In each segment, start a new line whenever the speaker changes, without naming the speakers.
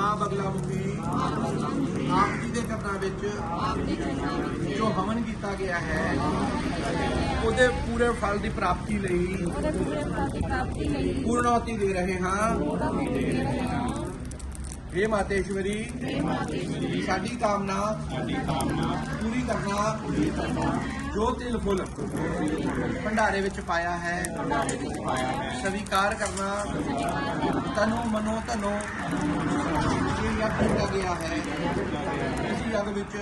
ਮਾਂ ਬਗਲਾ ਮੁਖੀ ਆਪ ਜੀ ਦੇ ਚਰਨਾਂ ਵਿੱਚ ਜੋ ਹਵਨ ਕੀਤਾ ਗਿਆ ਹੈ ਉਹਦੇ ਪੂਰੇ ਫਲ ਦੀ ਪ੍ਰਾਪਤੀ ਲਈ ਪੂਰਨੋਤੀ ਦੇ ਰਹੇ ਹਾਂ। हे ਮਾਤੇਸ਼ਵਰੀ। ਸਾਡੀ ਕਾਮਨਾ ਪੂਰੀ ਕਰਨਾ, ਜੋ ਤਿਲ ਫੁੱਲ ਭੰਡਾਰੇ ਵਿੱਚ ਪਾਇਆ ਹੈ, ਸਵੀਕਾਰ ਕਰਨਾ, ਤਨੋ ਮਨੋ ਧਨੋ ਇਹ ਯੱਗ ਕੀਤਾ ਗਿਆ ਹੈ, ਇਸ ਯੱਗ ਵਿੱਚ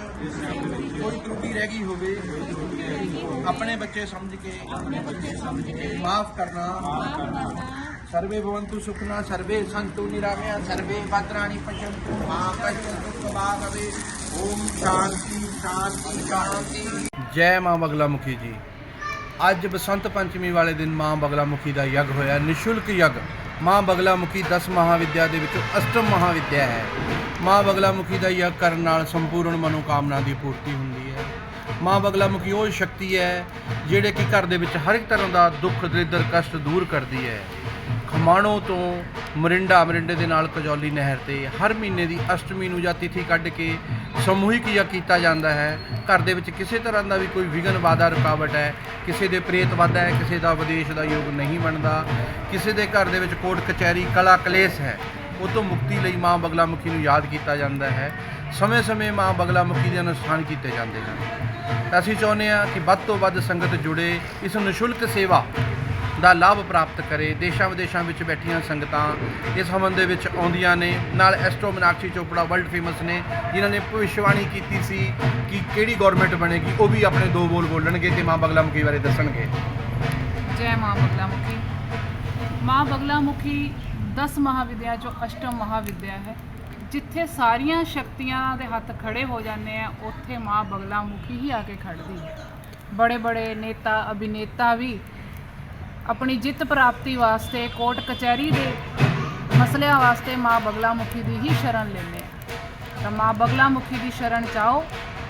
ਕੋਈ ਤਰੁੱਟੀ ਰਹਿ ਗਈ ਹੋਵੇ, ਆਪਣੇ ਬੱਚੇ ਸਮਝ ਕੇ ਮਾਫ ਕਰਨਾ सर्वे भवन्तु सुखिनः, सर्वे सन्तु निरामया, सर्वे भद्राणि पश्यन्तु मा कश्चन दुःखभागवे ॐ शांति शांति शांति ਜੈ ਮਾਂ ਬਗਲਾ ਮੁਖੀ ਜੀ ਅੱਜ ਬਸੰਤ ਪੰਚਮੀ ਵਾਲੇ ਦਿਨ ਮਾਂ ਬਗਲਾ ਮੁਖੀ ਦਾ ਯੱਗ ਹੋਇਆ ਨਿਸ਼ੁਲਕ ਯੱਗ ਮਾਂ ਬਗਲਾ ਮੁਖੀ 10 ਮਹਾਵਿਦਿਆ ਦੇ ਵਿੱਚੋਂ ਅਸ਼ਟਮ ਮਹਾਵਿਦਿਆ ਹੈ ਮਾਂ ਬਗਲਾ ਮੁਖੀ ਦਾ ਯੱਗ ਕਰਨ ਨਾਲ ਸੰਪੂਰਨ ਮਨੋਕਾਮਨਾ ਦੀ ਪੂਰਤੀ ਹੁੰਦੀ ਹੈ ਮਾਂ ਬਗਲਾ ਮੁਖੀ ਉਹ ਸ਼ਕਤੀ ਹੈ ਜਿਹੜੇ ਕਿ ਘਰ ਦੇ ਵਿੱਚ ਹਰ ਇੱਕ ਤਰ੍ਹਾਂ ਦਾ ਦੁੱਖ ਦਰਿਦਰ ਕਸ਼ਟ ਦੂਰ ਕਰਦੀ ਹੈ ਖਮਾਣੋ ਤੋਂ ਮਰਿੰਡਾ ਮਰਿੰਡੇ ਦੇ ਨਾਲ ਕਜੌਲੀ ਨਹਿਰ ਤੇ ਹਰ ਮਹੀਨੇ ਦੀ ਅਸ਼ਟਮੀ ਨੂੰ ਜਾਂ ਤਿਥੀ ਕੱਢ ਕੇ ਸਮੂਹਿਕ ਯਾ ਕੀਤਾ ਜਾਂਦਾ ਹੈ। ਘਰ ਦੇ ਵਿੱਚ ਕਿਸੇ ਤਰ੍ਹਾਂ ਦਾ ਵੀ ਕੋਈ ਵਿਘਨ ਬਾਧਾ ਰੁਕਾਵਟ ਹੈ, ਕਿਸੇ ਦੇ ਪ੍ਰੇਤ ਵਾਧਾ ਹੈ, ਕਿਸੇ ਦਾ ਵਿਦੇਸ਼ ਦਾ ਯੋਗ ਨਹੀਂ ਬਣਦਾ, ਕਿਸੇ ਦੇ ਘਰ ਦੇ ਵਿੱਚ ਕੋਰਟ ਕਚਹਿਰੀ, ਕਲਾ ਕਲੇਸ਼ ਹੈ, ਉਹ ਤੋਂ ਮੁਕਤੀ ਲਈ ਮਾਂ ਬਗਲਾਮੁਖੀ ਨੂੰ ਯਾਦ ਕੀਤਾ ਜਾਂਦਾ ਹੈ। ਸਮੇਂ-ਸਮੇਂ ਮਾਂ ਬਗਲਾਮੁਖੀ ਦੇ ਅਨੁਸ਼ਠਾਨ ਕੀਤੇ ਜਾਂਦੇ ਹਨ। ਅਸੀਂ ਚਾਹੁੰਦੇ ਹਾਂ ਕਿ ਵੱਧ ਤੋਂ ਵੱਧ ਸੰਗਤ ਜੁੜੇ, ਇਸ ਨਿਸ਼ੁਲਕ ਸੇਵਾ ਦਾ ਲਾਭ ਪ੍ਰਾਪਤ ਕਰੇ। ਦੇਸ਼ਾਂ ਵਿਦੇਸ਼ਾਂ ਵਿੱਚ ਬੈਠੀਆਂ ਸੰਗਤਾਂ ਇਸ ਹਵਨ ਦੇ ਵਿੱਚ ਆਉਂਦੀਆਂ ਨੇ। ਨਾਲ astro Meenakshi Chopra world famous ਨੇ, ਜਿਨ੍ਹਾਂ ਨੇ ਭਵਿੱਖਬਾਣੀ ਕੀਤੀ ਸੀ ਕਿ ਕਿਹੜੀ ਗਵਰਨਮੈਂਟ ਬਣੇਗੀ, ਉਹ ਵੀ ਆਪਣੇ ਦੋ ਬੋਲ ਬੋਲਣਗੇ ਤੇ ਮਾਂ ਬਗਲਾਮੁਖੀ ਬਾਰੇ ਦੱਸਣਗੇ।
ਜੈ ਮਾਂ ਬਗਲਾਮੁਖੀ। ਮਾਂ ਬਗਲਾਮੁਖੀ 10 ਮਹਾਵਿਦਿਆ ਚੋਂ ਅਸ਼ਟਮ ਮਹਾਵਿਦਿਆ ਹੈ। ਜਿੱਥੇ ਸਾਰੀਆਂ ਸ਼ਕਤੀਆਂ ਦੇ ਹੱਥ ਖੜੇ ਹੋ ਜਾਂਦੇ ਆ, ਉੱਥੇ ਮਾਂ ਬਗਲਾਮੁਖੀ ਹੀ ਆ ਕੇ ਖੜਦੀ ਹੈ। ਬੜੇ ਬੜੇ ਨੇਤਾ, ਅਭਿਨੇਤਾ ਵੀ ਆਪਣੀ ਜਿੱਤ ਪ੍ਰਾਪਤੀ ਵਾਸਤੇ ਕੋਰਟ ਕਚਹਿਰੀ ਦੇ ਮਸਲਿਆਂ ਵਾਸਤੇ ਮਾਂ ਬਗਲਾਮੁਖੀ ਦੀ ਹੀ ਸ਼ਰਨ ਲੈਂਦੇ ਆ ਤਾਂ ਮਾਂ ਬਗਲਾਮੁਖੀ ਦੀ ਸ਼ਰਨ ਚਾਓ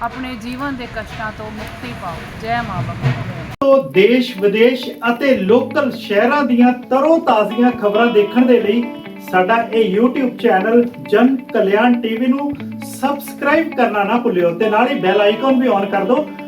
ਆਪਣੇ ਜੀਵਨ ਦੇ ਕਸ਼ਟਾਂ ਤੋਂ ਮੁਕਤੀ ਪਾਓ। ਜੈ ਮਾਂ ਬਗਲਾਮੁਖੀ।
ਤੋਂ ਦੇਸ਼, ਵਿਦੇਸ਼ ਅਤੇ ਲੋਕਲ ਸ਼ਹਿਰਾਂ ਦੀਆਂ ਤਰੋ ਤਾਜ਼ੀਆਂ ਖਬਰਾਂ ਦੇਖਣ ਦੇ ਲਈ ਸਾਡਾ ਇਹ YouTube ਚੈਨਲ ਜਨ ਕਲਿਆਣ ਟੀਵੀ ਨੂੰ ਸਬਸਕ੍ਰਾਈਬ ਕਰਨਾ ਨਾ ਭੁੱਲਿਓ ਤੇ ਨਾਲ ਹੀ ਬੈਲ ਆਈਕਨ ਵੀ ਔਨ ਕਰ ਦਿਓ